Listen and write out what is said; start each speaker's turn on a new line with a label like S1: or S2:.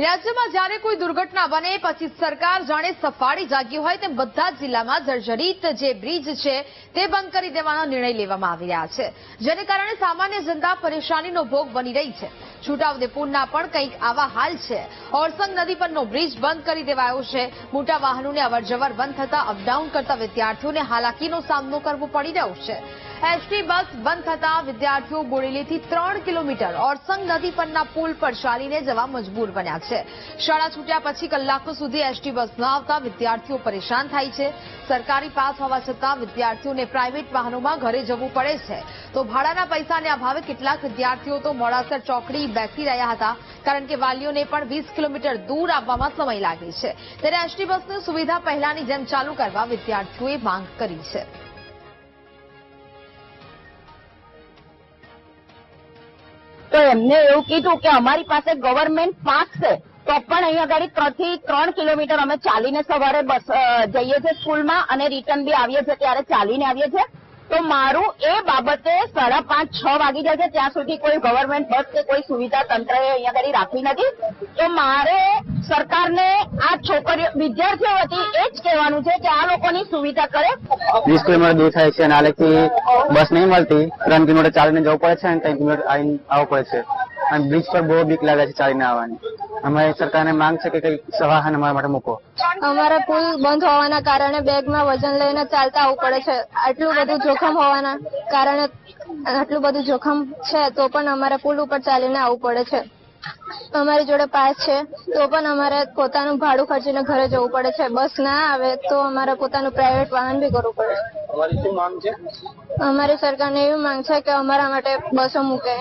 S1: રાજ્યમાં જ્યારે કોઈ દુર્ઘટના બને, પછી સરકાર જાણે સફાળી જાગી હોય તેમ બધા જિલ્લામાં જર્જરિત જે બ્રિજ છે તે બંધ કરી દેવાનો નિર્ણય લેવામાં આવી રહ્યા છે. જેને કારણે સામાન્ય જનતા પરેશાનીનો ભોગ બની રહી છે. છોટાઉદેપુરના પણ કંઈક આવા હાલ છે. ઓરસંગ નદી પરનો બ્રિજ બંધ કરી દેવાયો છે. મોટા વાહનોને અવરજવર બંધ થતા અપડાઉન કરતા વિદ્યાર્થીઓને હાલાકીનો સામનો કરવો પડી રહ્યો છે. એસટી બસ બંધ થતા વિદ્યાર્થીઓ બોડેલીથી ત્રણ કિલોમીટર ઓરસંગ નદી પરના પુલ પર ચાલીને જવા મજબૂર બન્યા છે. શાળા છૂટ્યા પછી કલાકો સુધી એસટી બસ ન આવતા વિદ્યાર્થીઓ પરેશાન થાય છે. સરકારી પાસ હોવા છતાં વિદ્યાર્થીઓને પ્રાઇવેટ વાહનોમાં ઘરે જવું પડે છે. તો ભાડાના પૈસાને અભાવે કેટલાક વિદ્યાર્થીઓ તો મોડાસર ચોકડી બેસી રહ્યા હતા, કારણ કે વાલીઓને પણ વીસ કિલોમીટર દૂર આવવામાં સમય લાગે છે. ત્યારે એસટી બસની સુવિધા પહેલાની જેમ ચાલુ કરવા વિદ્યાર્થીઓએ માંગ કરી છે.
S2: તો એમને એવું કીધું કે અમારી પાસે ગવર્મેન્ટ પાસ છે. તો પણ અહીંયા આગળ ત્રણથી ત્રણ કિલોમીટર અમે ચાલીને સવારે બસ જઈએ છીએ સ્કૂલમાં અને રિટર્ન બી આવીએ છીએ ત્યારે ચાલીને આવીએ છીએ. તો મારું એ બાબતે સાડા પાંચ, છ વાગી જાય છે. ત્યાં સુધી કોઈ ગવર્મેન્ટ બસ કે કોઈ સુવિધા તંત્રએ અહીંયા આગળ રાખી નથી. તો મારે સરકારને, આ છોકરીઓ, વિદ્યાર્થીઓ વતી એ જ કહેવાનું છે કે આ લોકોની સુવિધા કરે.
S3: દૂર થાય છે અને આલેથી બસ નહીં મળતી. ત્રણ કિલોમીટર ચાલીને જવું પડે છે અને ત્રણ કિલોમીટર આવીને આવવું પડે છે. અને બ્રિજ પર બહુ બીક લાગે છે ચાલીને આવવાની. અમારી સરકારને માંગ છે કે કઈ સવાહન અમારા માટે મૂકો.
S4: અમારા પુલ બંધ હોવાના કારણે બેગમાં વજન લઈને ચાલતા આવવું પડે છે. આટલું બધું જોખમ હોવાના કારણે, આટલું બધું જોખમ છે તો પણ અમારે પુલ ઉપર ચાલીને આવવું પડે છે. અમારી જોડે પાસ છે તો પણ અમારે પોતાનું ભાડું ખર્ચીને ઘરે જવું પડે છે. બસ ના આવે તો અમારે પોતાનું પ્રાઇવેટ વાહન બી કરવું પડે. અમારી સરકારને એવી માંગ છે કે અમારા માટે બસો મૂકે.